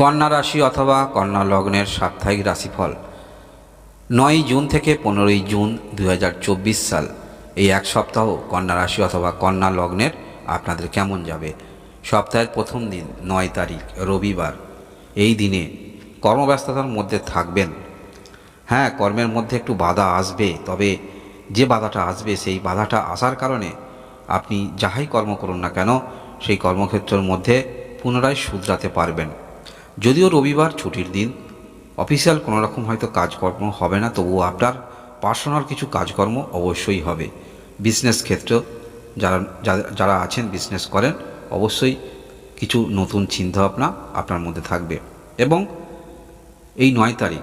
কন্যা রাশি অথবা কন্যা লগ্নের সাপ্তাহিক রাশিফল। নয় জুন থেকে পনেরোই জুন দু হাজার চব্বিশ সাল। এই এক সপ্তাহ কন্যা রাশি অথবা কন্যা লগ্নের আপনাদের কেমন যাবে? সপ্তাহের প্রথম দিন, নয় তারিখ, রবিবার। এই দিনে কর্মব্যস্ততার মধ্যে থাকবেন। হ্যাঁ কর্মের মধ্যে একটু বাধা আসবে, তবে যে বাধাটা আসবে, সেই বাধাটা আসার কারণে আপনি যাহাই কর্ম করুন না কেন, সেই কর্মক্ষেত্রের মধ্যে পুনরায় শুধরাতে পারবেন। যদিও রবিবার ছুটির দিন, অফিসিয়াল কোনো রকম হয়তো কাজকর্ম হবে না তবুও আপনার পার্সোনাল কিছু কাজকর্ম অবশ্যই হবে। বিজনেস ক্ষেত্র যারা, যারা- যারা আছেন, বিজনেস করেন, অবশ্যই কিছু নতুন চিন্তাভাবনা আপনার মধ্যে থাকবে। এবং এই নয় তারিখ,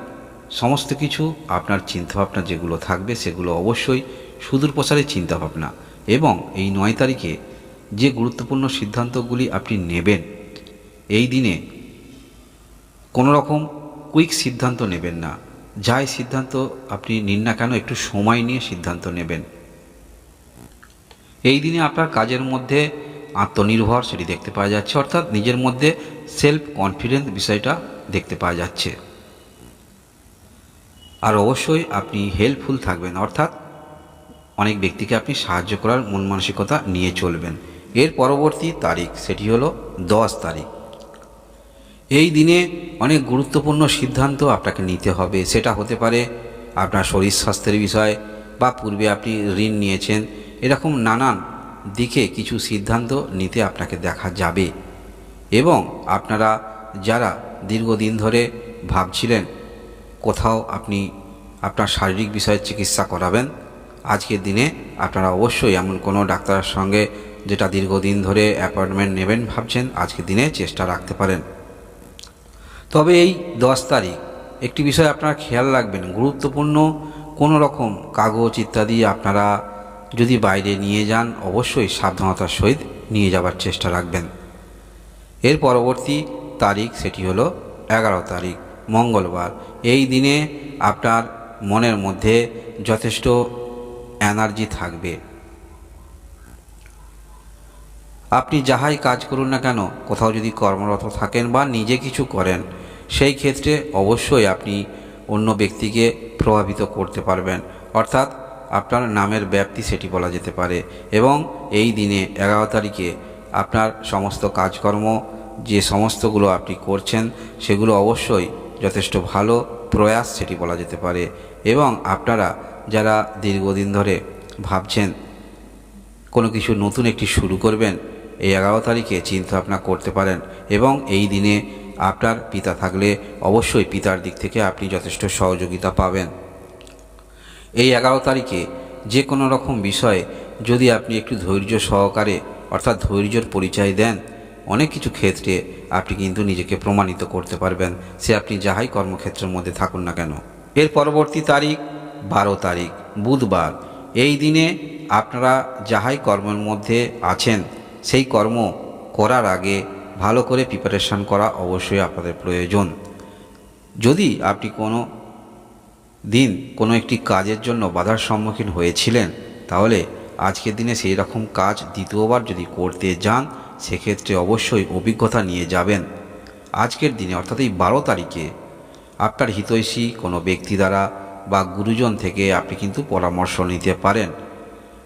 সমস্ত কিছু আপনার চিন্তাভাবনা যেগুলো থাকবে, সেগুলো অবশ্যই সুদূর প্রসারের চিন্তাভাবনা। এবং এই নয় তারিখে যে গুরুত্বপূর্ণ সিদ্ধান্তগুলি আপনি নেবেন, এই দিনে কোনো রকম কুইক সিদ্ধান্ত নেবেন না। যাই সিদ্ধান্ত আপনি নিন না কেন, একটু সময় নিয়ে সিদ্ধান্ত নেবেন। এই দিনে আপনার কাজের মধ্যে আত্মনির্ভর সেটি দেখতে পাওয়া যাচ্ছে, অর্থাৎ নিজের মধ্যে সেলফ কনফিডেন্স বিষয়টা দেখতে পাওয়া যাচ্ছে। আর অবশ্যই আপনি হেল্পফুল থাকবেন, অর্থাৎ অনেক ব্যক্তিকে আপনি সাহায্য করার মন মানসিকতা নিয়ে চলবেন। এর পরবর্তী তারিখ, সেটি হলো দশ তারিখ। এই দিনে অনেক গুরুত্বপূর্ণ সিদ্ধান্ত আপনাকে নিতে হবে। সেটা হতে পারে আপনার শরীর স্বাস্থ্যের বিষয় বা পূর্বে আপনি ঋণ নিয়েছেন। এরকম নানান দিকে কিছু সিদ্ধান্ত নিতে আপনাকে দেখা যাবে। এবং আপনারা যারা দীর্ঘদিন ধরে ভাবছিলেন কোথাও আপনি আপনার শারীরিক বিষয়ে চিকিৎসা করাবেন, আজকের দিনে আপনারা অবশ্যই এমন কোনো ডাক্তারের সঙ্গে যেটা দীর্ঘদিন ধরে অ্যাপয়েন্টমেন্ট নেবেন ভাবছেন, আজকের দিনে চেষ্টা রাখতে পারেন। তবে এই দশ তারিখ, একটি বিষয় আপনারা খেয়াল রাখবেন, গুরুত্বপূর্ণ কোনো রকম কাগজ ইত্যাদি আপনারা যদি বাইরে নিয়ে যান, অবশ্যই সাবধানতার সহিত নিয়ে যাবার চেষ্টা রাখবেন। এর পরবর্তী তারিখ সেটি হলো এগারো তারিখ, মঙ্গলবার। এই দিনে আপনার মনের মধ্যে যথেষ্ট এনার্জি থাকবে। আপনি যাহাই কাজ করুন না কেন, কোথাও যদি কর্মরত থাকেন বা নিজে কিছু করেন সেই ক্ষেত্রে অবশ্যই আপনি অন্য ব্যক্তিকে প্রভাবিত করতে পারবেন। অর্থাৎ আপনার নামের ব্যাপ্তি সেটি বলা যেতে পারে এবং এই দিনে এগারো তারিখে আপনার সমস্ত কাজকর্ম যে সমস্তগুলো আপনি করছেন সেগুলো অবশ্যই যথেষ্ট ভালো প্রয়াস সেটি বলা যেতে পারে এবং আপনারা যারা দীর্ঘদিন ধরে ভাবছেন কোনো কিছু নতুন একটি শুরু করবেন, এই এগারো তারিখে চিন্তা ভাবনা করতে পারেন এবং এই দিনে আপনার পিতা থাকলে অবশ্যই পিতার দিক থেকে আপনি যথেষ্ট সহযোগিতা পাবেন। এই এগারো তারিখে যে কোনো রকম বিষয়ে যদি আপনি একটু ধৈর্য সহকারে, অর্থাৎ ধৈর্যর পরিচয় দেন, অনেক কিছু ক্ষেত্রে আপনি কিন্তু নিজেকে প্রমাণিত করতে পারবেন, সে আপনি যাহাই কর্মক্ষেত্রের মধ্যে থাকুন না কেন। এর পরবর্তী তারিখ বারো তারিখ, বুধবার। এই দিনে আপনারা যাহাই কর্মের মধ্যে আছেন, সেই কর্ম করার আগে ভালো করে প্রিপারেশান করা অবশ্যই আপনাদের প্রয়োজন। যদি আপনি কোনো দিন কোনো একটি কাজের জন্য বাধার সম্মুখীন হয়েছিলেন, তাহলে আজকের দিনে সেই রকম কাজ দ্বিতীয়বার যদি করতে যান, সেক্ষেত্রে অবশ্যই অভিজ্ঞতা নিয়ে যাবেন। আজকের দিনে, অর্থাৎ এই বারো তারিখে, আপনার হিতৈষী কোনো ব্যক্তি দ্বারা বা গুরুজন থেকে আপনি কিন্তু পরামর্শ নিতে পারেন।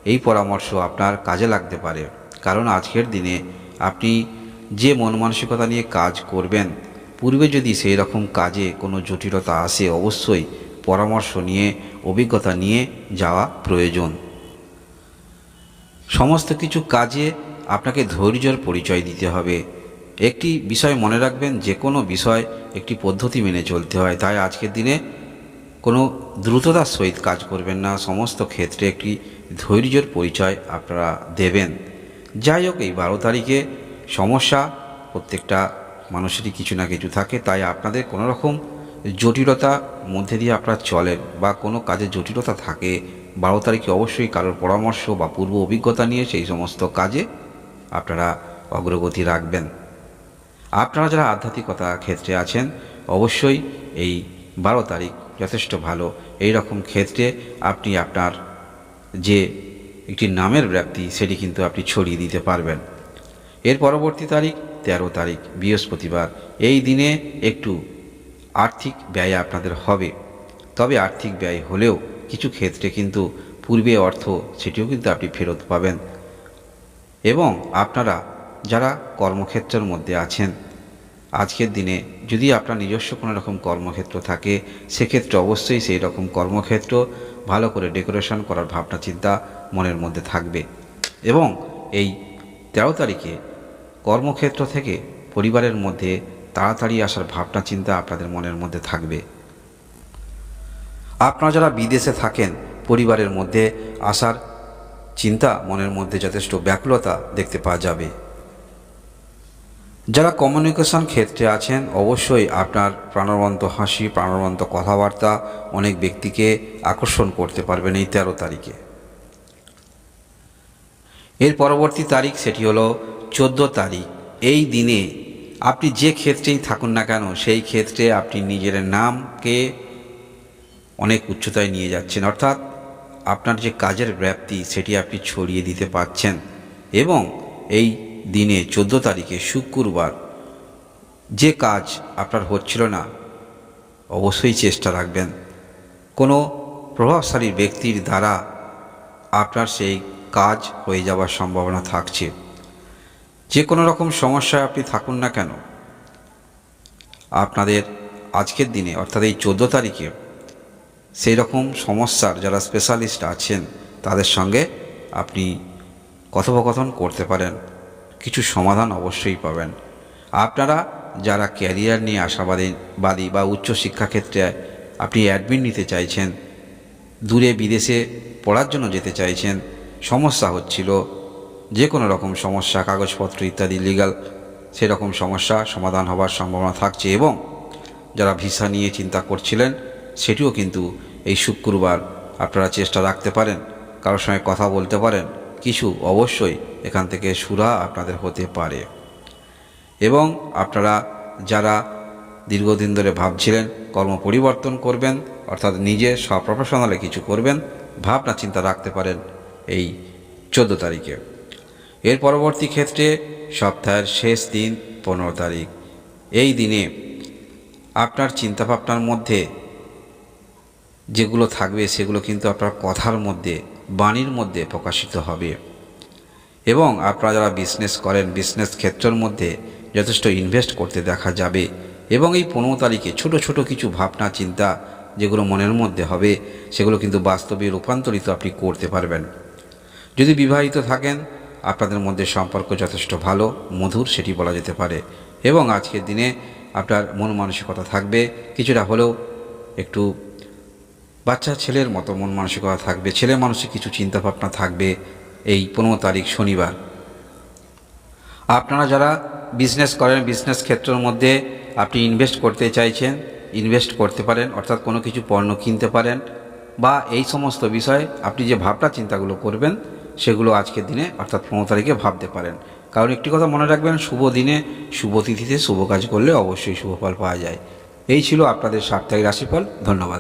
এই পরামর্শ আপনার কাজে লাগতে পারে। কারণ আজকের দিনে আপনি যে মন মানসিকতা নিয়ে কাজ করবেন, পূর্বে যদি সেই রকম কাজে কোনো জটিলতা আসে, অবশ্যই পরামর্শ নিয়ে, অভিজ্ঞতা নিয়ে যাওয়া প্রয়োজন। সমস্ত কিছু কাজে আপনাকে ধৈর্যের পরিচয় দিতে হবে। একটি বিষয় মনে রাখবেন, যে কোনো বিষয় একটি পদ্ধতি মেনে চলতে হয়। তাই আজকের দিনে কোনো দ্রুততার সহিত কাজ করবেন না। সমস্ত ক্ষেত্রে একটি ধৈর্যের পরিচয় আপনারা দেবেন। যাই হোক, এই বারো তারিখে সমস্যা, প্রত্যেকটা মানুষেরই কিছু না কিছু থাকে, তাই আপনাদের কোনো রকম জটিলতা মধ্যে দিয়ে আপনারা চলেন বা কোনো কাজে জটিলতা থাকে, বারো তারিখে অবশ্যই কারোর পরামর্শ বা পূর্ব অভিজ্ঞতা নিয়ে সেই সমস্ত কাজে আপনারা অগ্রগতি রাখবেন। আপনারা যারা আধ্যাত্মিকতা ক্ষেত্রে আছেন, অবশ্যই এই বারো তারিখ যথেষ্ট ভালো। এই রকম ক্ষেত্রে আপনি আপনার যে একটি নামের ব্যাপ্তি, সেটি কিন্তু আপনি ছড়িয়ে দিতে পারবেন। এর পরবর্তী তারিখ তেরো তারিখ, বৃহস্পতিবার। এই দিনে একটু আর্থিক ব্যয় আপনাদের হবে। তবে আর্থিক ব্যয় হলেও কিছু ক্ষেত্রে কিন্তু পূর্বে অর্থ সেটিও কিন্তু আপনি ফেরত পাবেন। এবং আপনারা যারা কর্মক্ষেত্রের মধ্যে আছেন, আজকের দিনে যদি আপনার নিজস্ব কোনো রকম কর্মক্ষেত্র থাকে, সেক্ষেত্রে অবশ্যই সেই রকম কর্মক্ষেত্র ভালো করে ডেকোরেশন করার ভাবনা চিন্তা মনের মধ্যে থাকবে। এবং এই তেরো তারিখে কর্মক্ষেত্র থেকে পরিবারের মধ্যে তাড়াতাড়ি আসার ভাবনা চিন্তা আপনাদের মনের মধ্যে থাকবে। আপনারা যারা বিদেশে থাকেন, পরিবারের মধ্যে আসার চিন্তা মনের মধ্যে যথেষ্ট ব্যাকুলতা দেখতে পাওয়া যাবে। যারা কমিউনিকেশন ক্ষেত্রে আছেন, অবশ্যই আপনার প্রাণবন্ত হাসি, প্রাণবন্ত কথাবার্তা অনেক ব্যক্তিকে আকর্ষণ করতে পারবেন এই তেরো তারিখে। এর পরবর্তী তারিখ সেটি হলো চোদ্দ তারিখ। এই দিনে আপনি যে ক্ষেত্রেই থাকুন না কেন, সেই ক্ষেত্রে আপনি নিজের নামকে অনেক উচ্চতায় নিয়ে যাচ্ছেন। অর্থাৎ আপনার যে কাজের ব্যাপ্তি, সেটি আপনি ছড়িয়ে দিতে পারছেন। এবং এই দিনে চোদ্দ তারিখে শুক্রবার যে কাজ আপনার হচ্ছিল না, অবশ্যই চেষ্টা রাখবেন। কোনো প্রভাবশালী ব্যক্তির দ্বারা আপনার সেই কাজ হয়ে যাওয়ার সম্ভাবনা থাকছে। যে কোনো রকম সমস্যায় আপনি থাকুন না কেন। আপনাদের আজকের দিনে, অর্থাৎ এই চোদ্দ তারিখে সেই রকম সমস্যার যারা স্পেশালিস্ট আছেন, তাদের সঙ্গে আপনি কথোপকথন করতে পারেন। কিছু সমাধান অবশ্যই পাবেন। আপনারা যারা ক্যারিয়ার নিয়ে আশাবাদী, বাদী বা উচ্চ শিক্ষাক্ষেত্রে আপনি অ্যাডমিন নিতে চাইছেন, দূরে বিদেশে পড়ার জন্য যেতে চাইছেন, সমস্যা হচ্ছিল যে কোনো রকম সমস্যা, কাগজপত্র ইত্যাদি লিগাল সেরকম সমস্যা সমাধান হবার সম্ভাবনা থাকছে এবং যারা ভিসা নিয়ে চিন্তা করছিলেন, সেটিও কিন্তু এই শুক্রবার আপনারা চেষ্টা রাখতে পারেন। কারোর সঙ্গে কথা বলতে পারেন, কিছু অবশ্যই এখান থেকে সুরা আপনাদের হতে পারে। এবং আপনারা যারা দীর্ঘদিন ধরে ভাবছিলেন কর্ম পরিবর্তন করবেন, অর্থাৎ নিজে স্বপ্রফেশনালে কিছু করবেন ভাবনা চিন্তা রাখতে পারেন এই চোদ্দ তারিখে। এর পরবর্তী ক্ষেত্রে সপ্তাহের শেষ দিন পনেরো তারিখ। এই দিনে আপনার চিন্তাভাবনার মধ্যে যেগুলো থাকবে, সেগুলো কিন্তু আপনার কথার মধ্যে, বাণীর মধ্যে প্রকাশিত হবে। এবং আপনারা যারা বিজনেস করেন বিজনেস ক্ষেত্রের মধ্যে যথেষ্ট ইনভেস্ট করতে দেখা যাবে। এবং এই পনেরো তারিখে ছোট ছোট কিছু ভাবনা, চিন্তা যেগুলো মনের মধ্যে হবে, সেগুলো কিন্তু বাস্তবে রূপান্তরিত আপনি করতে পারবেন। যদি বিবাহিত থাকেন আপনাদের মধ্যে সম্পর্ক যথেষ্ট ভালো, মধুর সেটি বলা যেতে পারে। এবং আজকের দিনে আপনার মন মানসিকতা থাকবে, কিছুটা হলেও একটু বাচ্চা ছেলের মতো মন মানসিকতা থাকবে, ছেলে মানুষের কিছু চিন্তাভাবনা থাকবে এই পনেরো তারিখ শনিবার। আপনারা যারা বিজনেস করেন বিজনেস ক্ষেত্রের মধ্যে আপনি ইনভেস্ট করতে চাইছেন ইনভেস্ট করতে পারেন, অর্থাৎ কোনো কিছু পণ্য কিনতে পারেন, বা এই সমস্ত বিষয়ে আপনি যে ভাবনা চিন্তাগুলো করবেন সেগুলো আজকের দিনে, অর্থাৎ পনেরো তারিখে ভাবতে পারেন। কারণ একটি কথা মনে রাখবেন, শুভ দিনে শুভ তিথিতে শুভ কাজ করলে অবশ্যই শুভ ফল পাওয়া যায়। এই ছিল আপনাদের সাপ্তাহিক রাশিফল। ধন্যবাদ।